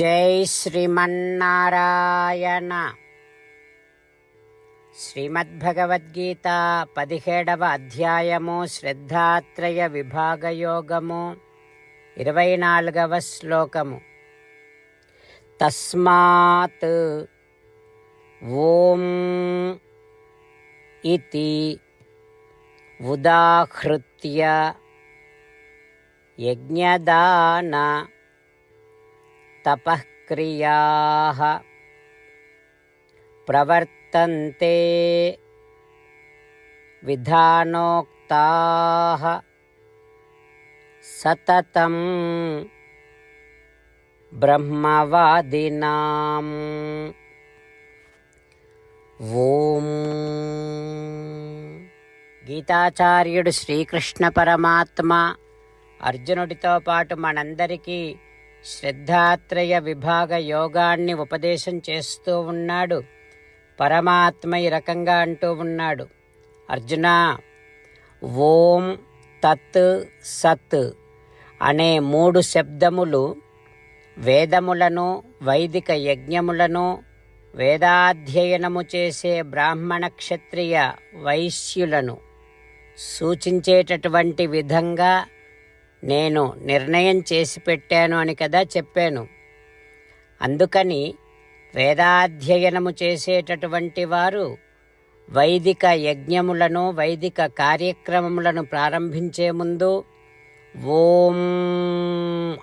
జై శ్రీమన్నారాయణ. శ్రీమద్భగవద్గీత పదిహేడవ అధ్యాయము శ్రద్ధాత్రయ విభాగయోగము ఇరవై నాలుగవ శ్లోకము. తస్మాత్ ఓం ఇది ఉదాహృత్య యజ్ఞదాన तपःक्रियाः प्रवर्तन्ते विधानोक्ताः सततं ब्रह्मवादिनाम् ఓం గీతాచార్యుడు శ్రీకృష్ణ పరమాత్మ అర్జునుడితో పాటు మనందరికీ శ్రద్ధాత్రయ విభాగ యోగాన్ని ఉపదేశం చేస్తూ ఉన్నాడు. పరమాత్మ ఈ రకంగా అంటూ ఉన్నాడు. అర్జున ఓం తత్ సత్ అనే మూడు శబ్దములు వేదములను వైదిక యజ్ఞములను వేదాధ్యయనము చేసే బ్రాహ్మణ క్షత్రియ వైశ్యులను సూచించేటటువంటి విధంగా నేను నిర్ణయం చేసి పెట్టాను అని కదా చెప్పాను. అందుకని వేదాధ్యయనము చేసేటటువంటి వారు వైదిక యజ్ఞములను వైదిక కార్యక్రమములను ప్రారంభించే ముందు ఓం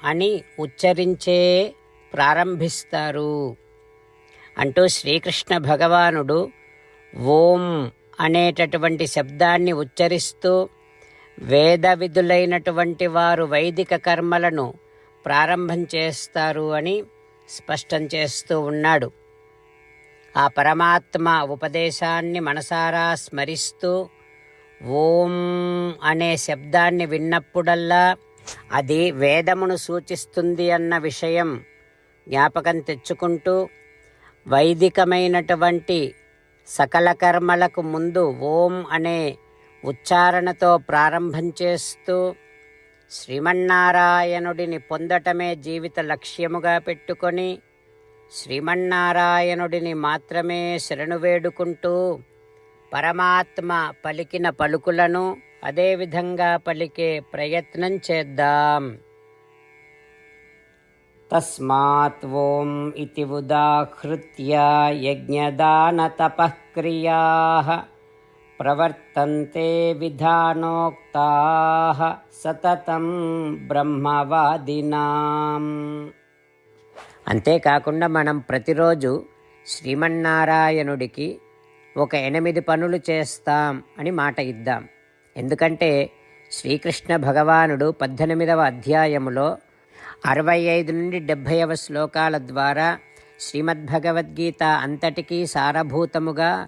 అని ఉచ్చరించే ప్రారంభిస్తారు. అంటూ శ్రీకృష్ణ భగవానుడు ఓం అనేటటువంటి శబ్దాన్ని ఉచ్చరిస్తూ వేద విధులైనటువంటి వారు వైదిక కర్మలను ప్రారంభం చేస్తారు అని స్పష్టం చేస్తూ ఉన్నాడు. ఆ పరమాత్మ ఉపదేశాన్ని మనసారా స్మరిస్తూ ఓం అనే శబ్దాన్ని విన్నప్పుడల్లా అది వేదమును సూచిస్తుంది అన్న విషయం జ్ఞాపకం తెచ్చుకుంటూ వైదికమైనటువంటి సకల కర్మలకు ముందు ఓం అనే ఉచ్చారణతో ప్రారంభం చేస్తూ శ్రీమన్నారాయణుడిని పొందటమే జీవిత లక్ష్యముగా పెట్టుకొని శ్రీమన్నారాయణుడిని మాత్రమే శరణు వేడుకుంటూ పరమాత్మ పలికిన పలుకులను అదేవిధంగా పలికే ప్రయత్నం చేద్దాం. తస్మాత్ ఓం ఇతి ఉదాహృత్య యజ్ఞదానతపఃక్రియా ప్రవర్తంతే విధానోక్తాः సతతం బ్రహ్మవాదినాం. అంతేకాకుండా మనం ప్రతిరోజు శ్రీమన్నారాయణుడికి ఒక ఎనిమిది పనులు చేస్తాం అని మాట ఇద్దాం. ఎందుకంటే శ్రీకృష్ణ భగవానుడు పద్దెనిమిదవ అధ్యాయములో అరవై ఐదు నుండి డెబ్భైవ శ్లోకాల ద్వారా శ్రీమద్భగవద్గీత అంతటికీ సారభూతముగా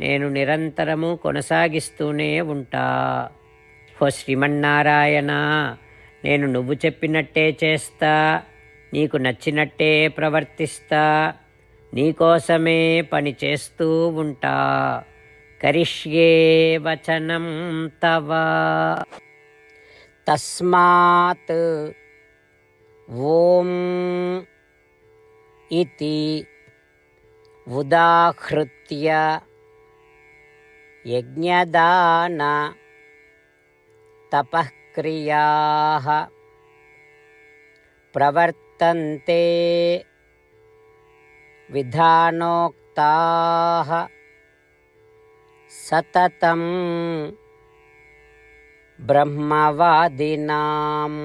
నేను నిరంతరము కొనసాగిస్తూనే ఉంటా హో శ్రీమన్నారాయణ నేను నువ్వు చెప్పినట్టే చేస్తా నీకు నచ్చినట్టే ప్రవర్తిస్తా నీకోసమే పని చేస్తూ ఉంటా కరిష్యే వచనం తవ తస్మాత్ ఓం इति उदाहृत्य यज्ञदान तपःक्रियाः प्रवर्तन्ते विधानोक्ताः सततं ब्रह्मवादिनाम्।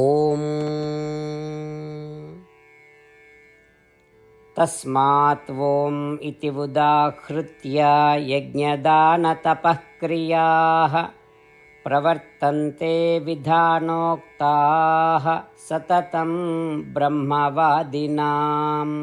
ॐ तस्मात् ॐ इति उदाहृत्य यज्ञदानतपःक्रियाः प्रवर्तन्ते विधानोक्ताः सततं ब्रह्मवादिनाम्